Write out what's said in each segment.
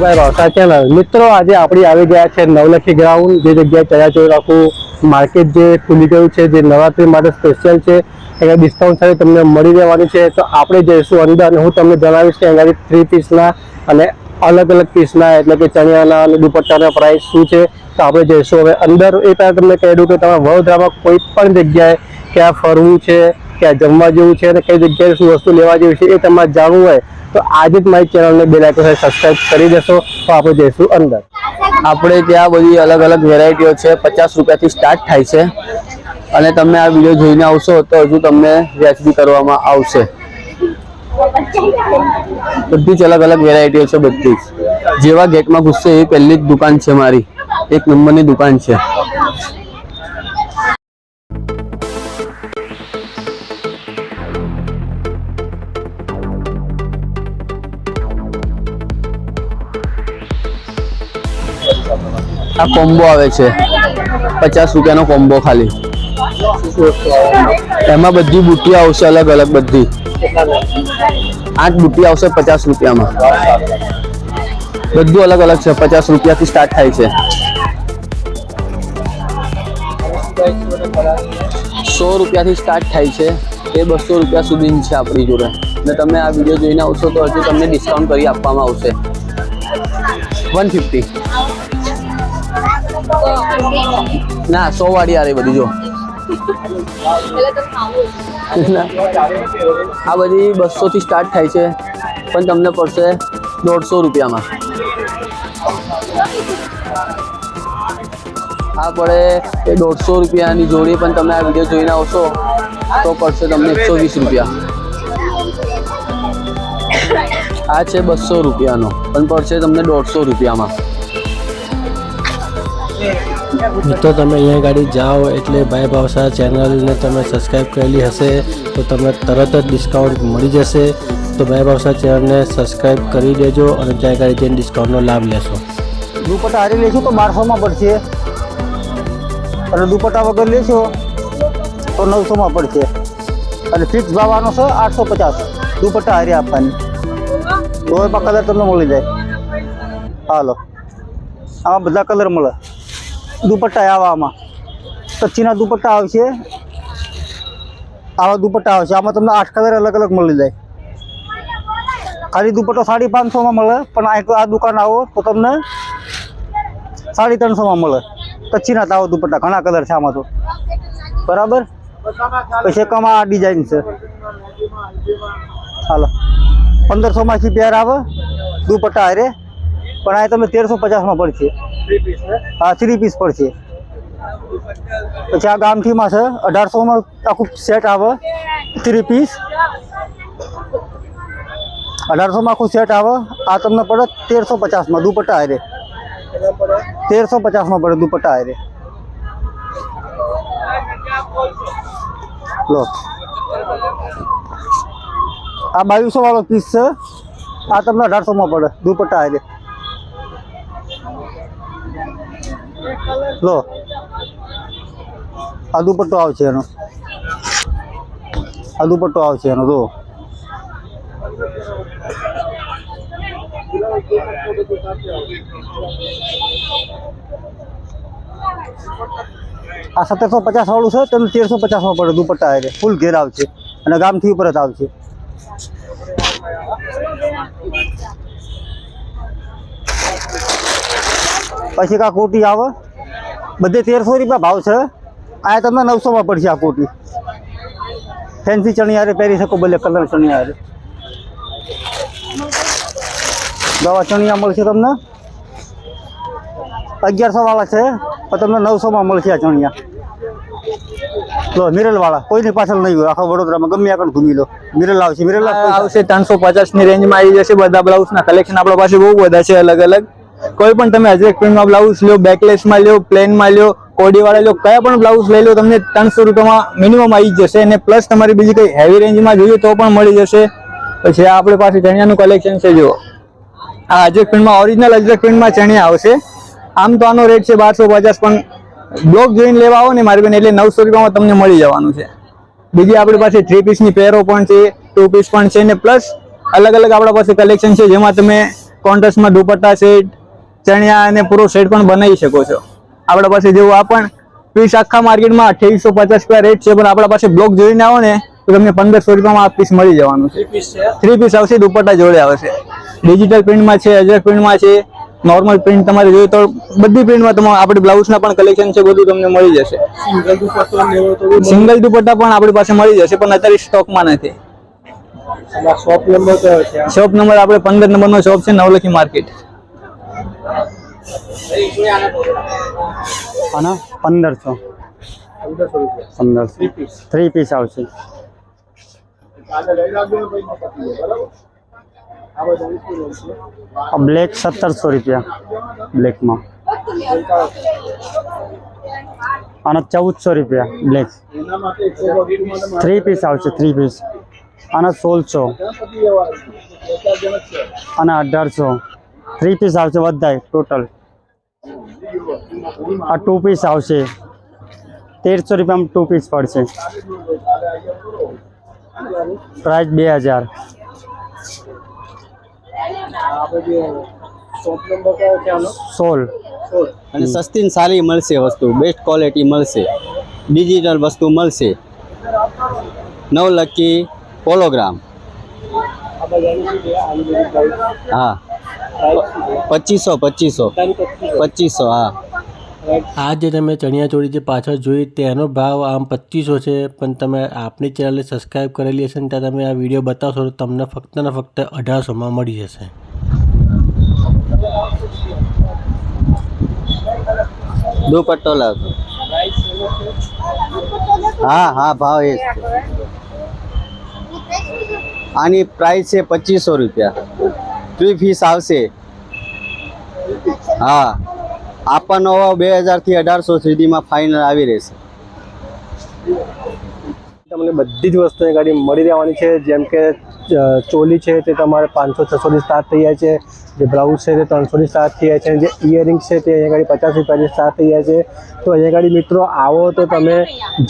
ભાઈ રોસા ચેનલ મિત્રો આજે આપણી આવી ગયા છે નવલખી ગ્રાઉન્ડ જે જગ્યાએ ચણાચોરી આખું માર્કેટ જે ખુલી ગયું છે, જે નવરાત્રી માટે સ્પેશિયલ છે અહીંયા ડિસ્કાઉન્ટ સાથે તમને મળી રહેવાની છે. તો આપણે જઈશું અંદર અને હું તમને જણાવીશ કે અહીંયાથી થ્રી પીસના અને અલગ અલગ પીસના એટલે કે ચણિયાના અને દુપટ્ટાના પ્રાઇસ શું છે, તો આપણે જઈશું. હવે અંદર એ પહેલાં તમને કહી દઉં કે તમે વડોદરામાં કોઈ પણ જગ્યાએ ક્યાં ફરવું છે, ક્યાં જમવા જેવું છે અને કઈ જગ્યાએ શું વસ્તુ લેવા જેવી છે એ તમારે જાણવું હોય તો આજે જ મારી ચેનલને બે લાઈક સબસ્ક્રાઈબ કરી દેશો. તો આપણે જઈશું અંદર. આપણે ત્યાં બધી અલગ અલગ વેરાયટીઓ છે. પચાસ રૂપિયાથી સ્ટાર્ટ થાય છે. અને તમે આ વીડિયો જોઈને આવશો તો હજુ તમને વ્યાજબી કરવામાં આવશે. બધી જ અલગ અલગ વેરાયટીઓ છે બધી જ. જેવા ગેટમાં ઘૂસશે એ પહેલી જ દુકાન છે મારી. એક નંબરની દુકાન છે. આ કોમ્બો આવે છે. પચાસ રૂપિયાનો કોમ્બો ખાલી. એમાં બધી બુટ્ટી આવશે અલગ અલગ બધી. આઠ બુટ્ટી આવશે પચાસ રૂપિયામાં. બધું અલગ અલગ છે. પચાસ રૂપિયાથી સ્ટાર્ટ થાય છે. સો રૂપિયાથી સ્ટાર્ટ થાય છે. એ બસો રૂપિયા સુધીની છે આપણી જોડે. ને તમે આ વીડિયો જોઈને આવશો તો હજુ તમને ડિસ્કાઉન્ટ કરી આપવામાં આવશે. વન ફિફ્ટી ના સો વાળી આ બધી જો. આ બધી બસો થી સ્ટાર્ટ થાય છે, પણ તમને પડશે દોઢસો રૂપિયામાં. આ પડે એ દોઢસો રૂપિયાની જોડી, પણ તમે આ વીડિયો જોઈને આવશો, તો પડશે તમને એકસો વીસ રૂપિયા. આ છે બસો રૂપિયાનો, પણ પડશે તમને દોઢસો રૂપિયામાં. મિત્રો, તમે અહીંયા ગાડી જાઓ એટલે ભાઈ ભાવસા ચેનલને તમે સબસ્ક્રાઈબ કરેલી હશે, તો તમને તરત જ ડિસ્કાઉન્ટ મળી જશે. તો ભાઈ ભાવસા ચેનલને સબસ્ક્રાઈબ કરી દેજો અને ત્યાં ગાડી જઈને ડિસ્કાઉન્ટનો લાભ લેશો. દુપટ્ટા હારી લેશો તો બારસોમાં પડશે. અને દુપટ્ટા વગર લેશો તો નવસોમાં પડશે. અને ફિક્સ ભાવ આનો છે આઠસો પચાસ. દુપટ્ટા હારી આપવાની. દોયમાં કલર તમને મળી જાય. હાલો. આમાં બધા કલર મળે. દુપટ્ટા આવામાં કચ્છીના દુપટ્ટા આવશે. આવા દુપટ્ટા આવશે. આમાં તમને આઠ કલર અલગ અલગ મળી જાય. ખાલી દુપટ્ટો સાડી પાંચસોમાં મળે, પણ આ દુકાન આવો તો તમને સાડી ત્રણસોમાં મળે. કચ્છીના તાવો દુપટ્ટા, ઘણા કલર છે આમાં તો. બરાબર? પછી કમા આ ડિઝાઇન છે. હાલો. પંદરસોમાંથી પેર આવે, દુપટ્ટા હારે. પણ આ તમે તેરસો પચાસમાં પડશે હા? થ્રી પીસ પડશે પછી આ ગામઠીમાં છે અઢારસોમાં આખું સેટ આવે થ્રી પીસ અઢારસોમાં આખું સેટ આવે આ તમને પડે તેરસો પચાસમાં દુપટ્ટા હારે. તેરસો પચાસમાં પડે દુપટ્ટા હારે. લો. આ બાવીસો વાળો પીસ છે આ તમને અઢારસોમાં પડે દુપટ્ટા હારે. લો. આ દુપટ્ટો આવશે એનો. આ દુપટ્ટો આવશે એનો જો આ સત્તરસો પચાસ વાળું છે, તેનું તેરસો પચાસમાં પડે દુપટ્ટા એટલે. ફૂલ ઘેર આવશે. અને ગામથી ઉપર જ આવશે. પછી કા કોટી આવે. બધે તેરસો રૂપિયા ભાવ છે. આ તમને નવસોમાં પડશે આ કોટી ફેન્સી ચણિયારે પહેરી શકો ભલે કલર ચણિયારે. દવા ચણિયા મળશે તમને. અગિયારસો વાળા છે પણ તમને નવસોમાં મળશે આ ચણિયા. લો મિરલ વાળા કોઈની પાછળ નહીં હોય. આખા વડોદરામાં ગમે આગળ ઘૂમી લો મિરલ આવશે મિરલ આ આવશે. ત્રણસો પચાસની રેન્જમાં આવી જશે. બધા બ્લાઉઝ ના કલેક્શન આપણા પાસે બહુ બધા છે અલગ અલગ કોઈ પણ તમે અજરક પ્રિન્ટમાં બ્લાઉઝ લ્યો બેકલેસમાં લ્યો પ્લેનમાં લ્યો, કોડીવાળા લ્યો, કયા પણ બ્લાઉઝ લઈ લો, તમને ત્રણસો રૂપિયામાં મિનિમમ આવી જશે. અને પ્લસ તમારી બીજી કંઈ હેવી રેન્જમાં જોઈએ તો પણ મળી જશે. પછી આપણી પાસે ચણિયાનું કલેક્શન છે, જુઓ. આ અજરક પ્રિન્ટમાં ઓરિજિનલ અજરક પ્રિન્ટમાં ચણિયા આવશે. આમ તો આનો રેટ છે બારસો પચાસ, પણ બ્લોક જોઈને લેવા આવો ને મારી બેન, એટલે નવસો રૂપિયામાં તમને મળી જવાનું છે. બીજી આપણી પાસે થ્રી પીસની પેરો પણ છે ટુ પીસ પણ છે ને પ્લસ અલગ અલગ આપણા પાસે કલેક્શન છે, જેમાં તમે કોન્ટ્રાસ્ટમાં દુપટ્ટા સેટ ચણિયા અને પૂરો સેટ પણ બનાવી શકો છો. આપણા પાસે જેવું આ પણ પીસ આખા માર્કેટમાં અઠ્યાવીસો પચાસ રૂપિયા રેટ છે પણ આપણા પાસે બ્લોક જોઈને આવો ને તો તમને પંદરસો રૂપિયામાં આ પીસ મળી જવાનું છે. થ્રી પીસ આવશે દુપટ્ટા જોડે આવશે. ડિજિટલ પ્રિન્ટમાં છે અજરક પ્રિન્ટમાં છે નોર્મલ પ્રિન્ટ તમારે જોઈએ તો બધી પ્રિન્ટમાં તમારે આપણે બ્લાઉઝના પણ કલેક્શન છે બધું તમને મળી જશે. સિંગલ દુપટ્ટા પણ આપણી પાસે મળી જશે પણ અત્યારે સ્ટોકમાં નથી. શોપ નંબર આપણે પંદર નંબરનો શોપ છે નવલખી માર્કેટ આના પંદરસો. પંદરસો. થ્રી પીસ આવશે. બ્લેક સત્તરસો રૂપિયા બ્લેકમાં આના ચૌદસો રૂપિયા બ્લેક થ્રી પીસ આવશે થ્રી પીસ આના સોળસો. અને અઢારસો. થ્રી પીસ આવશે બધા ટોટલ આ ટુ પીસ આવશે તેરસો રૂપિયામાં ટુ પીસ પડશે પ્રાઇસ બે હજાર શોપ નંબર કયો છે આનો સોળ અને સસ્તી ને સારી મળશે વસ્તુ બેસ્ટ ક્વોલિટી મળશે ડિજિટલ વસ્તુ મળશે નવલક્કી પોલોગ્રામ હા પચીસો પચીસો. પચીસો હા. આ જે તમે ચણિયાચોળી જે પાછળ જોઈ તેનો ભાવ આમ પચીસો છે પણ તમે આપણી ચેનલને સબસ્ક્રાઈબ કરેલી હશે ને ત્યાં તમે આ વીડિયો બતાવશો તો તમને ફક્ત ને ફક્ત અઢારસોમાં મળી જશે. દુપટ્ટો લાગ હા હા ભાવ એ આની પ્રાઇસ છે પચીસો રૂપિયા. થ્રી ફીસ આવશે. હા. આપવાનો બે હજારથી અઢારસો સુધીમાં ફાઇનલ આવી રહેશે. તમને બધી જ વસ્તુ અહીં ગાડી મળી રહેવાની છે. જેમ કે ચોલી છે, તે તમારે પાંચસો છસોથી સ્ટાર્ટ થઈ જાય છે. જે બ્લાઉઝ છે, તે ત્રણસોથી સ્ટાર્ટ થઈ જાય છે. જે ઇયરિંગ્સ છે, તે અહીંયા ગાડી પચાસ રૂપિયાથી સ્ટાર્ટ થઈ જાય છે. તો અહીંયા ગાડી મિત્રો, આવો તો તમે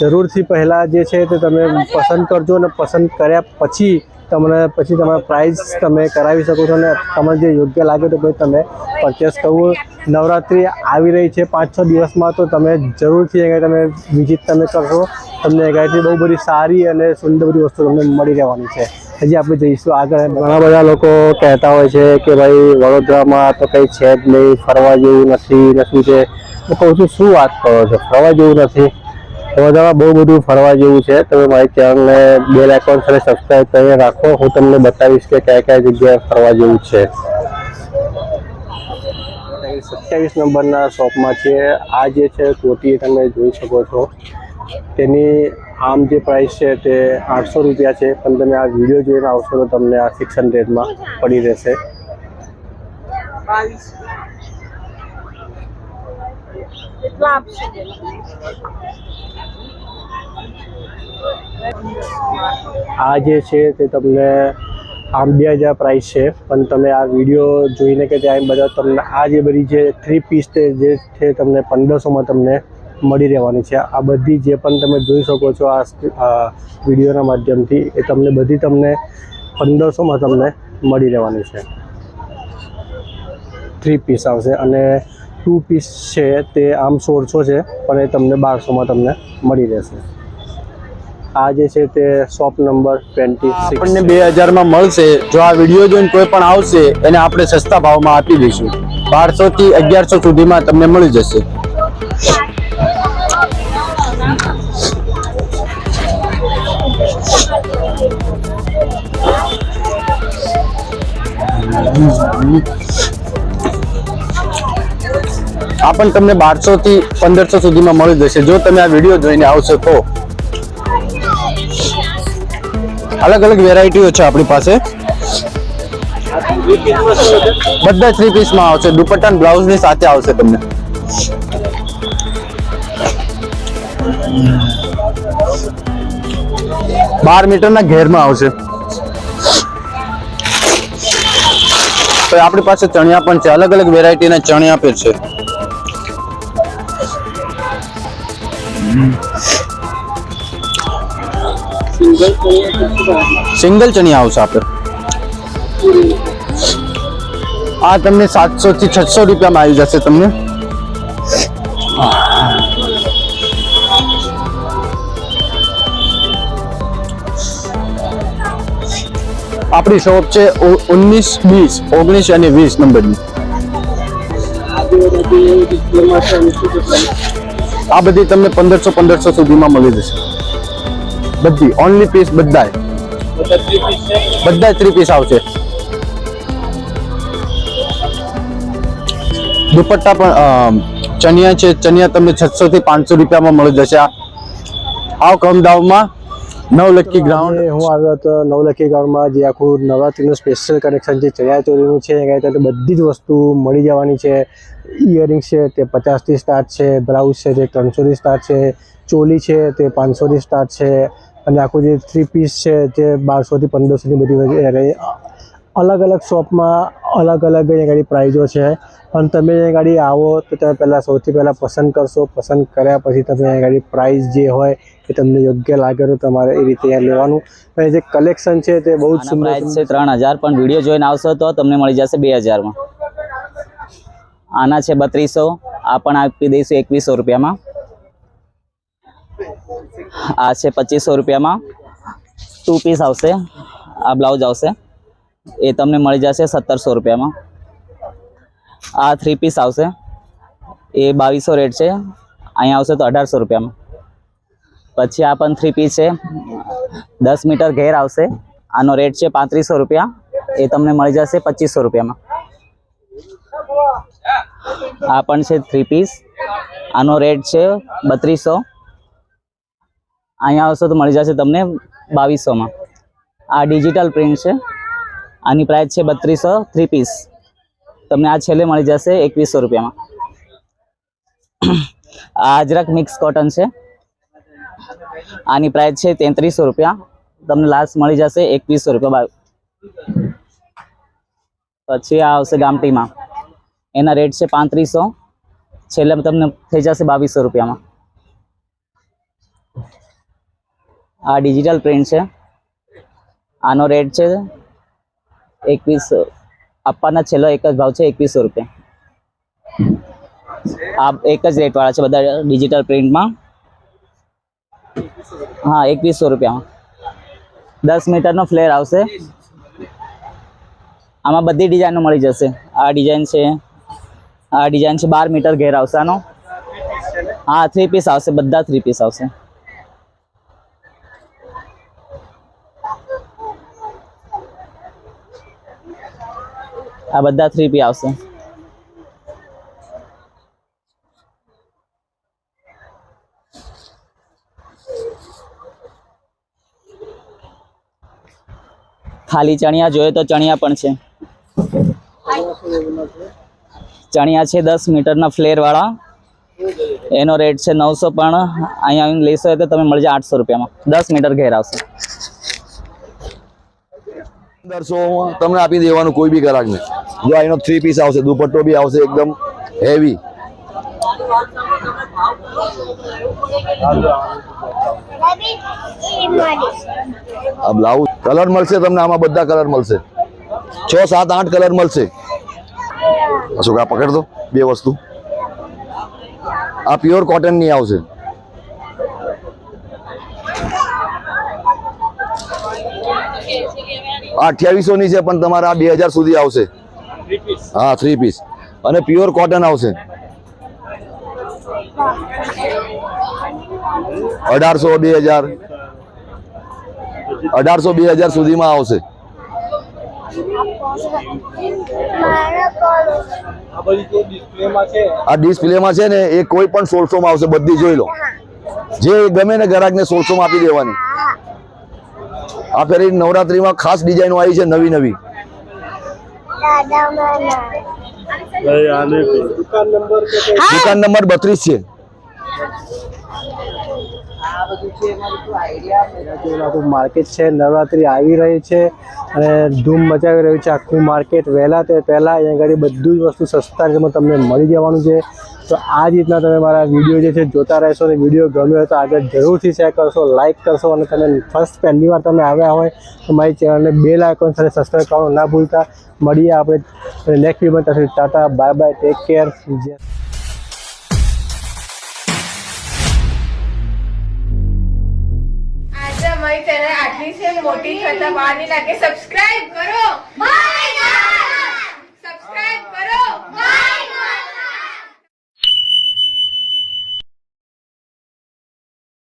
જરૂરથી પહેલાં જે છે, તે તમે પસંદ કરજો અને પસંદ કર્યા પછી તમને પછી તમારા પ્રાઇસ તમે કરાવી શકો છો ને તમને જે યોગ્ય લાગે તો પછી તમે પરચેસ કરવું. નવરાત્રિ આવી રહી છે પાંચ છ દિવસમાં તો તમે જરૂરથી અહીંયા તમે વિઝિટ તમે કરશો. તમને અહીંયાથી બહુ બધી સારી અને સુંદર બધી વસ્તુ તમને મળી રહેવાની છે. હજી આપણે જઈશું આગળ. ઘણા બધા લોકો કહેતા હોય છે કે ભાઈ વડોદરામાં તો કંઈ છે જ નહીં, ફરવા જેવું નથી ને શું છે તો કહું છું, શું વાત કરો છો? ફરવા જેવું નથી. વડોદરામાં બહુ બધું ફરવા જેવું છે. તમે મારી ચેનલને બેલ આઇકોન સાથે સબસ્ક્રાઈબ કરીને રાખો. હું તમને બતાવીશ કે કયા કયા જગ્યાએ ફરવા જેવું છે. સત્યાવીસ નંબરના શોપમાં છે. આ જે છે કોટી તમે જોઈ શકો છો. તેની આમ જે પ્રાઇસ છે તે આઠસો રૂપિયા છે. પણ તમે આ વીડિયો જોઈને આવશો તો તમને આ સિક્સ હંડ્રેડમાં પડી રહેશે. આ જે છે તે તમને આમ બે હજાર પ્રાઇસ છે, પણ તમે આ વીડિયો જોઈને કે ત્યાં બધા તમને આ જે બધી જે થ્રી પીસ જે છે તમને પંદરસોમાં તમને મળી રહેવાની છે. આ બધી જે પણ તમે જોઈ શકો છો આ વિડીયોના માધ્યમથી, એ તમને બધી તમને પંદરસોમાં તમને મળી રહેવાની છે. થ્રી પીસ આવશે અને ટુ પીસ છે તે આમ સોળસો છે, પણ એ તમને બારસોમાં તમને મળી રહેશે. આ જે છે તે શોપ નંબર ટ્વેન્ટી આપણને બે હજારમાં મળશે. જો આ વીડિયો જોઈને કોઈ પણ આવશે, એને આપણે સસ્તા ભાવમાં આપી દઈશું. બારસો થી અગિયારસો સુધીમાં તમને મળી જશે. આ પણ તમને બારસો થી પંદરસો સુધીમાં મળી જશે. જો તમે આ વીડિયો જોઈને આવશો તો. અલગ અલગ વેરાયટીઓ છે આપણી પાસે. બધા થ્રી પીસમાં આવશે. દુપટ્ટા બ્લાઉઝની સાથે આવશે તમને. બાર મીટરના ઘેરમાં આવશે. તો આપણી પાસે ચણિયા પણ છે. અલગ અલગ વેરાયટીના ચણિયા પણ છે. સિંગલ ચણિયા આવશે આપણે આ તમને સાતસો થી છસો રૂપિયામાં આવી જશે તમને આપણી શોપ છે ઉન્નીસ વીસ ઓગણીસ અને વીસ નંબરની આ બધી તમને પંદરસો પંદરસો સુધીમાં મળી જશે બધી ઓનલી પીસ બધાય. બધા થ્રી પીસ આવશે. દુપટ્ટા પણ ચણિયા છે, ચણિયા તમને છસો થી પાંચસો રૂપિયામાં મળી જશે આવ કમ દાવમાં નવલખી ગ્રાઉન્ડ હું આવ્યો હતો નવલખી ગ્રાઉન્ડમાં જે આખું નવરાત્રીનું સ્પેશિયલ કલેક્શન છે ચણિયાચોળીનું છે અહીંયા બધી જ વસ્તુ મળી જવાની છે. ઇયરિંગ્સ છે, તે પચાસથી સ્ટાર્ટ છે બ્લાઉઝ છે, તે ત્રણસોથી સ્ટાર્ટ છે, ચોલી છે, તે પાંચસોથી સ્ટાર્ટ છે. અને આખું જે થ્રી પીસ છે તે બારસોથી પંદરસોની બધી એ અલગ અલગ શોપમાં અલગ અલગ અહીંયા ગાડી પ્રાઇઝો છે. પણ તમે અહીંયા ગાડી આવો તો તમે પહેલાં સૌથી પહેલાં પસંદ કરશો. પસંદ કર્યા પછી તમે અહીંયા ગાડી પ્રાઇઝ જે હોય એ તમને યોગ્ય લાગે તો તમારે એ રીતે અહીંયા લેવાનું. અને જે કલેક્શન છે તે બહુ જ સુંદર છે. ત્રણ હજાર પણ વીડિયો જોઈને આવશો તો તમને મળી જશે બે હજારમાં. આના છે બત્રીસો આ પણ આપી દઈશું એકવીસો રૂપિયામાં. આ છે પચીસો રૂપિયામાં. ટુ પીસ આવશે. આ બ્લાઉઝ આવશે. એ તમને મળી જશે સત્તરસો રૂપિયામાં. આ થ્રી પીસ આવશે. એ બાવીસો રેટ છે. અહીંયા આવશે તો અઢારસો રૂપિયામાં. પછી આ પણ થ્રી પીસ છે. દસ મીટર ઘેર આવશે. આનો રેટ છે પાંત્રીસો રૂપિયા. એ તમને મળી જશે પચીસો રૂપિયામાં. આ પણ છે થ્રી પીસ આનો રેટ છે બત્રીસો. અહીંયા આવશો તો મળી જશે તમને બાવીસોમાં. આ ડિજિટલ પ્રિન્ટ છે. આની પ્રાઇસ છે બત્રીસો થ્રી પીસ તમને આ છેલ્લે મળી જશે એકવીસો રૂપિયામાં. આ અજરક મિક્સ કોટન છે. આની પ્રાઇસ છે તેત્રીસો રૂપિયા. તમને લાસ્ટ મળી જશે એકવીસો રૂપિયા પછી આ આવશે ગામટીમાં. એના રેટ છે પાંત્રીસો. છેલ્લે તમને થઈ જશે બાવીસો રૂપિયામાં. આ ડિજિટલ પ્રિન્ટ છે. આનો રેટ છે એકવીસ, આપવાના છેલ્લો એક જ ભાવ છે એકવીસો રૂપિયા. આ એક જ રેટવાળા છે બધા ડિજિટલ પ્રિન્ટમાં હા, એકવીસો રૂપિયામાં. દસ મીટરનો ફ્લેર આવશે. આમાં બધી ડિઝાઇનો મળી જશે. આ ડિઝાઇન છે, આ ડિઝાઇન છે, બાર મીટર ઘેર આવશે આનો. હા થ્રી પીસ આવશે, બધા થ્રી પીસ આવશે. આ બધા થ્રી પી આવશે. ખાલી ચણિયા જોઈએ તો ચણિયા પણ છે. ચણિયા છે દસ મીટરના ફ્લેર વાળા એનો રેટ છે નવસો પણ. અહીંયા લેશો તો તમે મળજો આઠસો રૂપિયામાં. દસ મીટર ઘેર આવશે. પંદરસો તમને આપી દેવાનું કોઈ બી ગ્રાહકને જો એનો થ્રી પીસ આવશે દુપટ્ટો બી આવશે એકદમ હેવી આ બ્લાઉઝ કલર મળશે તમને, આમાં બધા કલર મળશે. છ, સાત, આઠ કલર મળશે. અશોક, આ પકડ દો, બે વસ્તુ. આ પ્યોર કોટનની આવશે. આ અઠ્યાવીસો ની છે, પણ તમારા બે હજાર સુધી આવશે. હા થ્રી પીસ અને પ્યોર કોટન આવશે. અઢારસો બે હજાર. અઢારસો બે હજાર સુધીમાં આવશે. આ ડિસ્પ્લેમાં છે. ને એ કોઈ પણ સોળસોમાં આવશે બધી જોઈ લો. જે ગમે ને ગ્રાહકને સોળસોમાં આપી દેવાની. આ ફેરી નવરાત્રીમાં ખાસ ડિઝાઇનો આવી છે નવી નવી દુકાન નંબર બત્રીસ છે. માર્કેટ છે નવરાત્રી આવી રહી છે અને ધૂમ મચાવી રહ્યું છે આખું માર્કેટ વહેલા તે પહેલાં અહીંયા આગળ બધું જ વસ્તુ સસ્તા રેટમાં તમને મળી જવાનું છે. તો આ જ રીતના તમે મારા વીડિયો જે છે, જોતા રહેશો અને વીડિયો ગમ્યો હોય તો આગળ જરૂરથી શેર કરશો લાઇક કરશો અને તમે ફર્સ્ટ પહેલી વાર તમે આવ્યા હોય તો મારી ચેનલને બેલ આઇકોન સાથે સબસ્ક્રાઈબ કરવાનું ના ભૂલતા. મળીએ આપણે નેક્સ્ટ વિડીયોમાં ત્યાં tata bye bye take care મોટી થતા વાર લાગે સબસ્ક્રાઇબ કરો. બાય